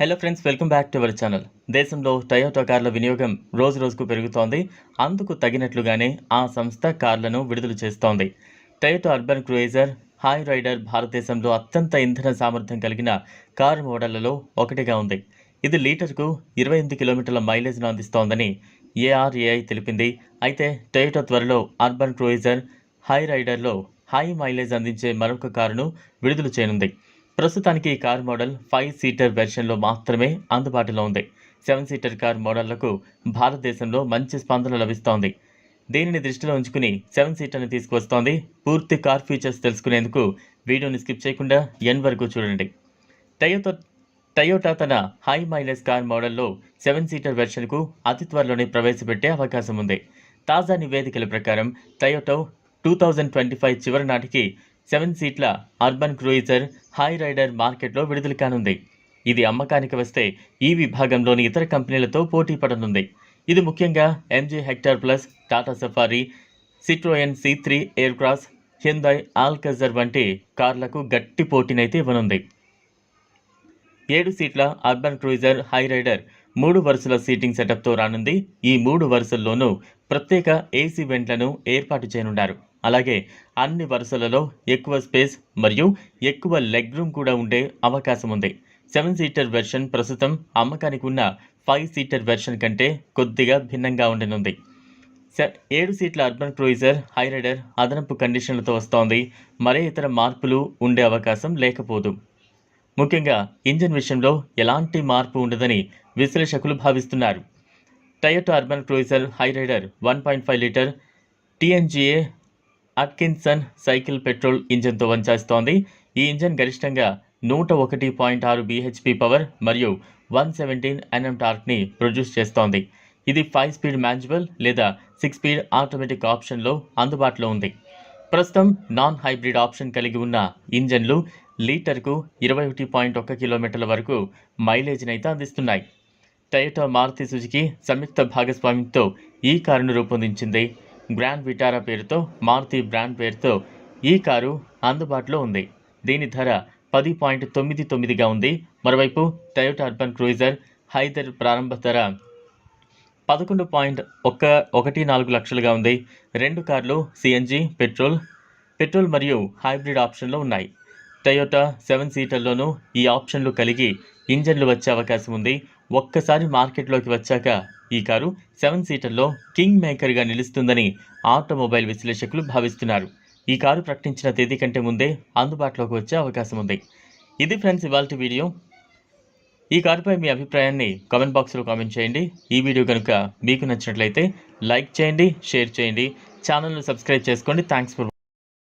Hello friends welcome back to our channel దేశంలో Toyota కార్ల వినియోగం రోజు రోజుకు పెరుగుతోంది. అందుకు తగినట్లుగానే ఆ సంస్థ కార్లను విడుదల చేస్తోంది. Toyota Urban Cruiser Hyryder భారతదేశంలో అత్యంత ఇంధన సామర్థ్యం కలిగిన కారు మోడళ్ళలో ఒకటిగా ఉంది. ఇది లీటర్కు ఇరవై ఎనిమిది కిలోమీటర్ల మైలేజ్ను అందిస్తోందని ఏఆర్ఏఐ తెలిపింది. అయితే టయోటా త్వరలో అర్బన్ క్రూయిజర్ హై రైడర్లో హై మైలేజ్ అందించే మరొక కారును విడుదల చేయనుంది. ప్రస్తుతానికి ఈ కార్ మోడల్ ఫైవ్ సీటర్ వెర్షన్లో మాత్రమే అందుబాటులో ఉంది. సెవెన్ సీటర్ కార్ మోడళ్ళకు భారతదేశంలో మంచి స్పందన లభిస్తోంది. దీనిని దృష్టిలో ఉంచుకుని సెవెన్ సీటర్ని తీసుకువస్తోంది. పూర్తి కార్ ఫీచర్స్ తెలుసుకునేందుకు వీడియోని స్కిప్ చేయకుండా ఎన్ వరకు చూడండి. టయోటో టయోటా తన హై మైలేజ్ కార్ మోడల్లో సెవెన్ సీటర్ వెర్షన్కు అతి త్వరలోనే ప్రవేశపెట్టే అవకాశం ఉంది. తాజా నివేదికల ప్రకారం Toyota two thousand twenty five చివరి నాటికి సెవెన్ సీట్ల అర్బన్ క్రూయిజర్ హై రైడర్ మార్కెట్లో విడుదల కానుంది. ఇది అమ్మకానికి వస్తే ఈ విభాగంలోని ఇతర కంపెనీలతో పోటీ పడనుంది. ఇది ముఖ్యంగా MG Hector Plus Tata Safari Citroen C three Aircross Hyundai Alcazar వంటి కార్లకు గట్టి పోటీనైతే ఇవ్వనుంది. ఏడు సీట్ల అర్బన్ క్రూయిజర్ హై రైడర్ మూడు వరుసల సీటింగ్ సెటప్తో రానుంది. ఈ మూడు వరుసల్లోనూ ప్రత్యేక ఏసీ వెంట్లను ఏర్పాటు చేయనున్నారు అలాగే అన్ని వరుసలలో ఎక్కువ స్పేస్ మరియు ఎక్కువ లెగ్ రూమ్ కూడా ఉండే అవకాశం ఉంది. సెవెన్ సీటర్ వెర్షన్ ప్రస్తుతం అమ్మకానికి ఉన్న ఫైవ్ సీటర్ వెర్షన్ కంటే కొద్దిగా భిన్నంగా ఉండనుంది. ఏడు సీట్ల అర్బన్ క్రూయిజర్ హై రైడర్ అదనపు కండిషన్లతో వస్తోంది. మరే ఇతర మార్పులు ఉండే అవకాశం లేకపోదు. ముఖ్యంగా ఇంజిన్ విషయంలో ఎలాంటి మార్పు ఉండదని విశ్లేషకులు భావిస్తున్నారు. Toyota Urban Cruiser Hyryder one point five litre TNGA Atkinson cycle petrol ఇంజన్తో వంచేస్తోంది ఈ ఇంజన్ గరిష్టంగా నూట ఒకటి పాయింట్ ఆరు బీహెచ్పి పవర్ మరియు వన్ సెవెంటీన్ ఎన్ఎం టార్క్ని ప్రొడ్యూస్ చేస్తోంది. ఇది ఫైవ్ స్పీడ్ మ్యాన్యువల్ లేదా సిక్స్ స్పీడ్ ఆటోమేటిక్ ఆప్షన్లో అందుబాటులో ఉంది. ప్రస్తుతం నాన్ హైబ్రిడ్ ఆప్షన్ కలిగి ఉన్న ఇంజన్లు లీటర్కు ఇరవై ఒకటి పాయింట్ ఒక్క కిలోమీటర్ల వరకు మైలేజ్ని అయితే అందిస్తున్నాయి. టయోటా మారుతి సుజుకి సంయుక్త భాగస్వామ్యంతో ఈ కారును రూపొందించింది. గ్రాండ్ విటారా పేరుతో మారుతి బ్రాండ్ పేరుతో ఈ కారు అందుబాటులో ఉంది. దీని ధర పది పాయింట్ తొమ్మిది తొమ్మిదిగా ఉంది. మరోవైపు టయోటా అర్బన్ క్రూయిజర్ హైదర్ ప్రారంభ ధర పదకొండు పాయింట్ ఒక్క ఒకటి నాలుగు లక్షలుగా ఉంది. రెండు కార్లు సిఎన్జి పెట్రోల్ పెట్రోల్ మరియు హైబ్రిడ్ ఆప్షన్లో ఉన్నాయి. టయోటా సెవెన్ సీటర్లోనూ ఈ ఆప్షన్లు కలిగి ఇంజన్లు వచ్చే అవకాశం ఉంది. ఒక్కసారి మార్కెట్లోకి వచ్చాక ఈ కారు సెవెన్ సీటర్లో కింగ్ మేకర్గా నిలుస్తుందని ఆటోమొబైల్ విశ్లేషకులు భావిస్తున్నారు. ఈ కారు ప్రకటించిన తేదీ కంటే ముందే అందుబాటులోకి వచ్చే అవకాశం ఉంది. ఇది ఫ్రెండ్స్ ఇవాళ వీడియో. ఈ కారుపై మీ అభిప్రాయాన్ని కామెంట్ బాక్స్లో కామెంట్ చేయండి. ఈ వీడియో కనుక మీకు నచ్చినట్లయితే లైక్ చేయండి షేర్ చేయండి. ఛానల్ను సబ్స్క్రైబ్ చేసుకోండి. Thanks for